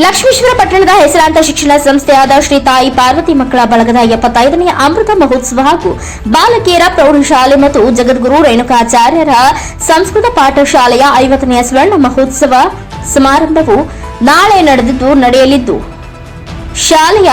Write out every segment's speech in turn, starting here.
ಲಕ್ಷ್ಮೀಶ್ವರ ಪಟ್ಟಣದ ಹೆಸರಾಂತ ಶಿಕ್ಷಣ ಸಂಸ್ಥೆಯಾದ ಶ್ರೀ ತಾಯಿ ಪಾರ್ವತಿ ಮಕ್ಕಳ ಬಳಗದ ಎಪ್ಪತ್ತೈದನೆಯ ಅಮೃತ ಮಹೋತ್ಸವ ಹಾಗೂ ಬಾಲಕಿಯರ ಪ್ರೌಢಶಾಲೆ ಮತ್ತು ಜಗದ್ಗುರು ರೇಣುಕಾಚಾರ್ಯರ ಸಂಸ್ಕೃತ ಪಾಠಶಾಲೆಯ ಐವತ್ತನೆಯ ಸ್ವರ್ಣ ಮಹೋತ್ಸವ ಸಮಾರಂಭವು ನಾಳೆ ನಡೆದಿದ್ದು ನಡೆಯಲಿದ್ದು. ಶಾಲೆಯ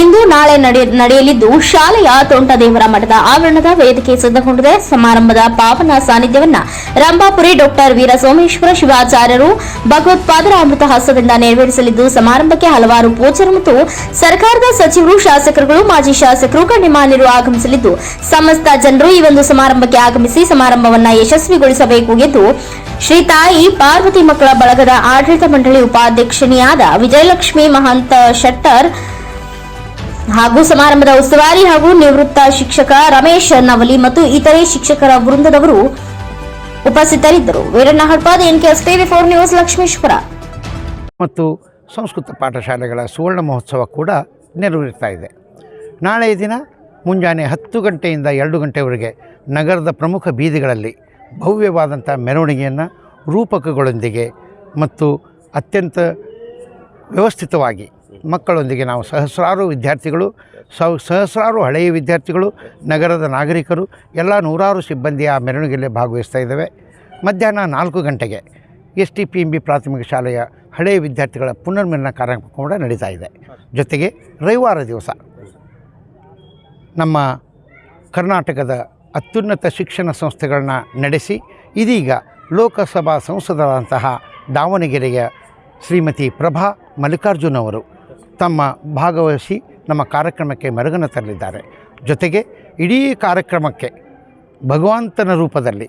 ಇಂದು ನಾಳೆ ನಡೆ- ನಡೆಯಲಿದ್ದು ಶಾಲೆಯ ತೋಂಟದೇವರ ಮಠದ ಆವರಣದ ವೇದಿಕೆ ಸಿದ್ಧಗೊಂಡಿದೆ. ಸಮಾರಂಭದ ಪಾವನ ಸಾನ್ನಿಧ್ಯವನ್ನ ರಂಭಾಪುರಿ ಡಾಕ್ಟರ್ ವೀರ ಸೋಮೇಶ್ವರ ಶಿವಾಚಾರ್ಯರು ಭಗವತ್ಪಾದರ ಅಮೃತ ಹಸ್ತದಿಂದ ನೆರವೇರಿಸಲಿದ್ದು, ಸಮಾರಂಭಕ್ಕೆ ಹಲವಾರು ಪೂಜರು ಮತ್ತು ಸರ್ಕಾರದ ಸಚಿವರು, ಶಾಸಕರುಗಳು, ಮಾಜಿ ಶಾಸಕರು ಗಣ್ಯಮಾನ್ಯರು ಆಗಮಿಸಲಿದ್ದು, ಸಮಸ್ತ ಜನರು ಈ ಒಂದು ಸಮಾರಂಭಕ್ಕೆ ಆಗಮಿಸಿ ಸಮಾರಂಭವನ್ನ ಯಶಸ್ವಿಗೊಳಿಸಬೇಕು ಎಂದು ಶ್ರೀ ತಾಯಿ ಪಾರ್ವತಿ ಮಕ್ಕಳ ಬಳಗದ ಆಡಳಿತ ಮಂಡಳಿ ಉಪಾಧ್ಯಕ್ಷನಿಯಾದ ವಿಜಯಲಕ್ಷ್ಮಿ ಮಹಂತ ಶೆಟ್ಟರ್ ಹಾಗೂ ಸಮಾರಂಭದ ಉಸ್ತುವಾರಿ ಹಾಗೂ ನಿವೃತ್ತ ಶಿಕ್ಷಕ ರಮೇಶ್ ನವಲಿ ಮತ್ತು ಇತರೆ ಶಿಕ್ಷಕರ ವೃಂದದವರು ಉಪಸ್ಥಿತರಿದ್ದರು. Veeranna N NKS TV four news, Lakshmeshwar. ಮತ್ತು ಸಂಸ್ಕೃತ ಪಾಠಶಾಲೆಗಳ ಸುವರ್ಣ ಮಹೋತ್ಸವ ಕೂಡ ನೆರವೇರ್ತಾ ಇದೆ. ನಾಳೆ ದಿನ ಮುಂಜಾನೆ ಹತ್ತು ಗಂಟೆಯಿಂದ ಎರಡು ಗಂಟೆವರೆಗೆ ನಗರದ ಪ್ರಮುಖ ಬೀದಿಗಳಲ್ಲಿ ಭವ್ಯವಾದಂಥ ಮೆರವಣಿಗೆಯನ್ನು ರೂಪಕಗಳೊಂದಿಗೆ ಮತ್ತು ಅತ್ಯಂತ ವ್ಯವಸ್ಥಿತವಾಗಿ ಮಕ್ಕಳೊಂದಿಗೆ ನಾವು ಸಹಸ್ರಾರು ವಿದ್ಯಾರ್ಥಿಗಳು, ಸೌ, ಸಹಸ್ರಾರು ಹಳೆಯ ವಿದ್ಯಾರ್ಥಿಗಳು, ನಗರದ ನಾಗರಿಕರು, ಎಲ್ಲ ನೂರಾರು ಸಿಬ್ಬಂದಿ ಆ ಮೆರವಣಿಗೆಯಲ್ಲಿ ಭಾಗವಹಿಸ್ತಾ ಇದ್ದಾವೆ. ಮಧ್ಯಾಹ್ನ ನಾಲ್ಕು ಗಂಟೆಗೆ S T P M B ಪ್ರಾಥಮಿಕ ಶಾಲೆಯ ಹಳೆಯ ವಿದ್ಯಾರ್ಥಿಗಳ ಪುನರ್ಮಿಲನ ಕಾರ್ಯಕ್ರಮ ಕೂಡ ನಡೀತಾ ಇದೆ. ಜೊತೆಗೆ ರವಿವಾರ ದಿವಸ ನಮ್ಮ ಕರ್ನಾಟಕದ ಅತ್ಯುನ್ನತ ಶಿಕ್ಷಣ ಸಂಸ್ಥೆಗಳನ್ನ ನಡೆಸಿ, ಇದೀಗ ಲೋಕಸಭಾ ಸಂಸದರಾದಂತಹ ದಾವಣಗೆರೆಯ ಶ್ರೀಮತಿ ಪ್ರಭಾ ಮಲ್ಲಿಕಾರ್ಜುನ್ ಅವರು ತಮ್ಮ ಭಾಗವಹಿಸಿ ನಮ್ಮ ಕಾರ್ಯಕ್ರಮಕ್ಕೆ ಮೆರುಗನ್ನು ತರಲಿದ್ದಾರೆ. ಜೊತೆಗೆ ಇಡೀ ಕಾರ್ಯಕ್ರಮಕ್ಕೆ ಭಗವಂತನ ರೂಪದಲ್ಲಿ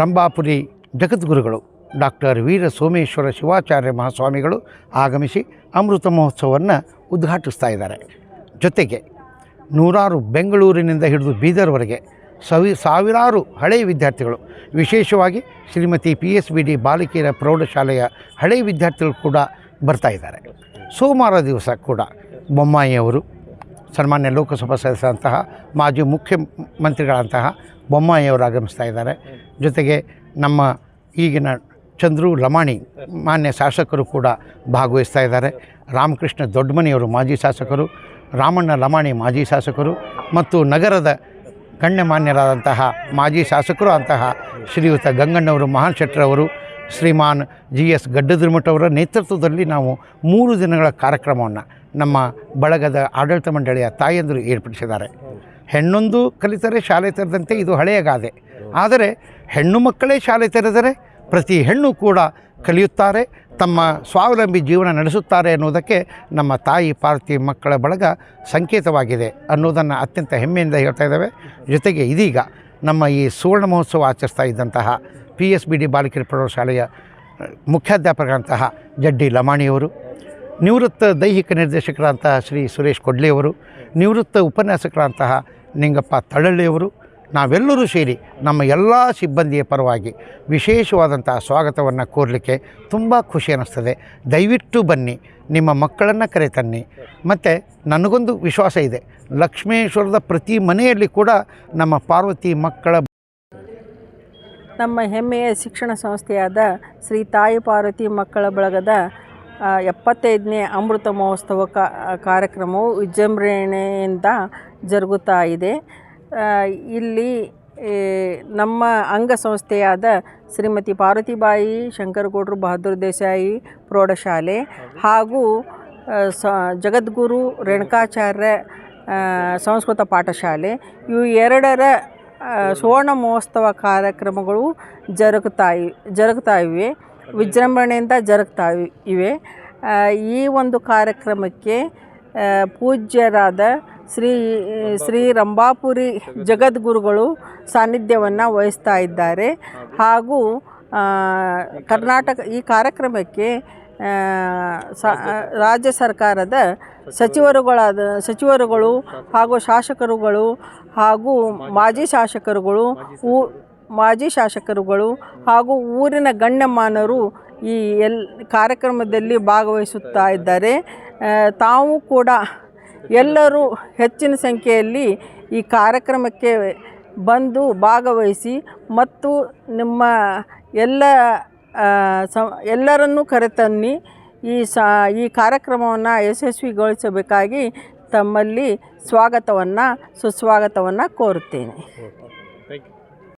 ರಂಭಾಪುರಿ ಜಗದ್ಗುರುಗಳು ಡಾಕ್ಟರ್ ವೀರ ಸೋಮೇಶ್ವರ ಶಿವಾಚಾರ್ಯ ಮಹಾಸ್ವಾಮಿಗಳು ಆಗಮಿಸಿ ಅಮೃತ ಮಹೋತ್ಸವವನ್ನು ಉದ್ಘಾಟಿಸ್ತಾ ಇದ್ದಾರೆ. ಜೊತೆಗೆ ನೂರಾರು ಬೆಂಗಳೂರಿನಿಂದ ಹಿಡಿದು ಬೀದರ್ವರೆಗೆ ಸವಿ ಸಾವಿರಾರು ಹಳೆಯ ವಿದ್ಯಾರ್ಥಿಗಳು, ವಿಶೇಷವಾಗಿ Shrimati P S B D ಬಾಲಕಿಯರ ಪ್ರೌಢಶಾಲೆಯ ಹಳೆಯ ವಿದ್ಯಾರ್ಥಿಗಳು ಕೂಡ ಬರ್ತಾ ಇದ್ದಾರೆ. ಸೋಮವಾರ ದಿವಸ ಕೂಡ ಬೊಮ್ಮಾಯಿಯವರು, ಸನ್ಮಾನ್ಯ ಲೋಕಸಭಾ ಸದಸ್ಯರಂತಹ, ಮಾಜಿ ಮುಖ್ಯಮಂತ್ರಿಗಳಂತಹ ಬೊಮ್ಮಾಯಿಯವರು ಆಗಮಿಸ್ತಾ ಇದ್ದಾರೆ. ಜೊತೆಗೆ ನಮ್ಮ ಈಗಿನ ಚಂದ್ರು ಲಮಾಣಿ ಮಾನ್ಯ ಶಾಸಕರು ಕೂಡ ಭಾಗವಹಿಸ್ತಾ ಇದ್ದಾರೆ. ರಾಮಕೃಷ್ಣ ದೊಡ್ಡಮನಿಯವರು ಮಾಜಿ ಶಾಸಕರು, ರಾಮಣ್ಣ ಲಮಾಣಿ ಮಾಜಿ ಶಾಸಕರು ಮತ್ತು ನಗರದ ಗಣ್ಯಮಾನ್ಯರಾದಂತಹ ಮಾಜಿ ಶಾಸಕರು ಅಂತಹ ಶ್ರೀಯುತ ಗಂಗಣ್ಣವರು, ಮಹಾನ್ ಶೆಟ್ಟರವರು ಶ್ರೀಮಾನ್ ಜಿ ಎಸ್ ಗಡ್ಡದಿರುಮಠವರ ನೇತೃತ್ವದಲ್ಲಿ ನಾವು ಮೂರು ದಿನಗಳ ಕಾರ್ಯಕ್ರಮವನ್ನು ನಮ್ಮ ಬಳಗದ ಆಡಳಿತ ಮಂಡಳಿಯ ತಾಯಂದರು ಏರ್ಪಡಿಸಿದ್ದಾರೆ. ಹೆಣ್ಣೊಂದು ಕಲಿತರೆ ಶಾಲೆ ತೆರೆದಂತೆ ಇದು ಹಳೆಯ ಗಾದೆ. ಆದರೆ ಹೆಣ್ಣು ಮಕ್ಕಳೇ ಶಾಲೆ ತೆರೆದರೆ ಪ್ರತಿ ಹೆಣ್ಣು ಕೂಡ ಕಲಿಯುತ್ತಾರೆ, ತಮ್ಮ ಸ್ವಾವಲಂಬಿ ಜೀವನ ನಡೆಸುತ್ತಾರೆ ಅನ್ನೋದಕ್ಕೆ ನಮ್ಮ ತಾಯಿ ಪಾರ್ಥಿ ಮಕ್ಕಳ ಬಳಗ ಸಂಕೇತವಾಗಿದೆ ಅನ್ನೋದನ್ನು ಅತ್ಯಂತ ಹೆಮ್ಮೆಯಿಂದ ಹೇಳ್ತಾ ಇದ್ದಾವೆ. ಜೊತೆಗೆ ಇದೀಗ ನಮ್ಮ ಈ ಸುವರ್ಣ ಮಹೋತ್ಸವ ಆಚರಿಸ್ತಾ ಇದ್ದಂತಹ ಪಿ ಎಸ್ ಬಿ ಡಿ ಬಾಲಕಿಯರ ಪ್ರೌಢಶಾಲೆಯ ಮುಖ್ಯಾಧ್ಯಾಪಕರಂತಹ ಜಡ್ಡಿ ಲಮಾಣಿಯವರು, ನಿವೃತ್ತ ದೈಹಿಕ ನಿರ್ದೇಶಕರಂತಹ ಶ್ರೀ ಸುರೇಶ್ ಕೊಡ್ಲೆಯವರು, ನಿವೃತ್ತ ಉಪನ್ಯಾಸಕರಂತಹ ನಿಂಗಪ್ಪ ತಳಳ್ಳಿಯವರು ನಾವೆಲ್ಲರೂ ಸೇರಿ ನಮ್ಮ ಎಲ್ಲ ಸಿಬ್ಬಂದಿಯ ಪರವಾಗಿ ವಿಶೇಷವಾದಂತಹ ಸ್ವಾಗತವನ್ನು ಕೋರಲಿಕ್ಕೆ ತುಂಬ ಖುಷಿ ಅನ್ನಿಸ್ತದೆ. ದಯವಿಟ್ಟು ಬನ್ನಿ, ನಿಮ್ಮ ಮಕ್ಕಳನ್ನು ಕರೆತನ್ನಿ. ಮತ್ತು ನನಗೊಂದು ವಿಶ್ವಾಸ ಇದೆ, ಲಕ್ಷ್ಮೇಶ್ವರದ ಪ್ರತಿ ಮನೆಯಲ್ಲಿ ಕೂಡ ನಮ್ಮ ಪಾರ್ವತಿ ಮಕ್ಕಳ ನಮ್ಮ ಹೆಮ್ಮೆಯ ಶಿಕ್ಷಣ ಸಂಸ್ಥೆಯಾದ ಶ್ರೀ ತಾಯಿ ಪಾರ್ವತಿ ಮಕ್ಕಳ ಬಳಗದ ಎಪ್ಪತ್ತೈದನೇ ಅಮೃತ ಮಹೋತ್ಸವ ಕಾರ್ಯಕ್ರಮವು ವಿಜೃಂಭಣೆಯಿಂದ ಜರುಗುತ್ತಾ ಇದೆ. ಇಲ್ಲಿ ನಮ್ಮ ಅಂಗಸಂಸ್ಥೆಯಾದ ಶ್ರೀಮತಿ ಪಾರ್ವತಿಬಾಯಿ ಶಂಕರಗೌಡರು ಬಹದ್ದೂರ್ ದೇಸಾಯಿ ಪ್ರೌಢಶಾಲೆ ಹಾಗೂ ಸ, ಜಗದ್ಗುರು ರೇಣುಕಾಚಾರ್ಯ ಸಂಸ್ಕೃತ ಪಾಠಶಾಲೆ, ಇವು ಎರಡರ ಸುವರ್ಣ ಮಹೋತ್ಸವ ಕಾರ್ಯಕ್ರಮಗಳು ಜರುಗ್ತಾ ಇ- ಜರುಗ್ತಾ ಇವೆ. ವಿಜೃಂಭಣೆಯಿಂದ ಜರುಗ್ತಾ ಇವೆ. ಈ ಒಂದು ಕಾರ್ಯಕ್ರಮಕ್ಕೆ ಪೂಜ್ಯರಾದ ಶ್ರೀ ಶ್ರೀ ರಂಭಾಪುರಿ ಜಗದ್ಗುರುಗಳು ಸಾನ್ನಿಧ್ಯವನ್ನು ವಹಿಸ್ತಾ ಇದ್ದಾರೆ. ಹಾಗೂ ಕರ್ನಾಟಕ, ಈ ಕಾರ್ಯಕ್ರಮಕ್ಕೆ ಸ ರಾಜ್ಯ ಸರ್ಕಾರದ ಸಚಿವರುಗಳಾದ ಸಚಿವರುಗಳು ಹಾಗೂ ಶಾಸಕರುಗಳು ಹಾಗೂ ಮಾಜಿ ಶಾಸಕರುಗಳು ಊ ಮಾಜಿ ಶಾಸಕರುಗಳು ಹಾಗೂ ಊರಿನ ಗಣ್ಯಮಾನರು ಈ ಎಲ್ ಕಾರ್ಯಕ್ರಮದಲ್ಲಿ ಭಾಗವಹಿಸುತ್ತಾ ಇದ್ದಾರೆ. ತಾವು ಕೂಡ ಎಲ್ಲರೂ ಹೆಚ್ಚಿನ ಸಂಖ್ಯೆಯಲ್ಲಿ ಈ ಕಾರ್ಯಕ್ರಮಕ್ಕೆ ಬಂದು ಭಾಗವಹಿಸಿ ಮತ್ತು ನಿಮ್ಮ ಎಲ್ಲ ಸ ಎಲ್ಲರನ್ನೂ ಕರೆತನ್ನಿ ಈ ಸ ಈ ಕಾರ್ಯಕ್ರಮವನ್ನು ಯಶಸ್ವಿಗೊಳಿಸಬೇಕಾಗಿ ತಮ್ಮಲ್ಲಿ ಸ್ವಾಗತವನ್ನು ಸುಸ್ವಾಗತವನ್ನು ಕೋರುತ್ತೇನೆ.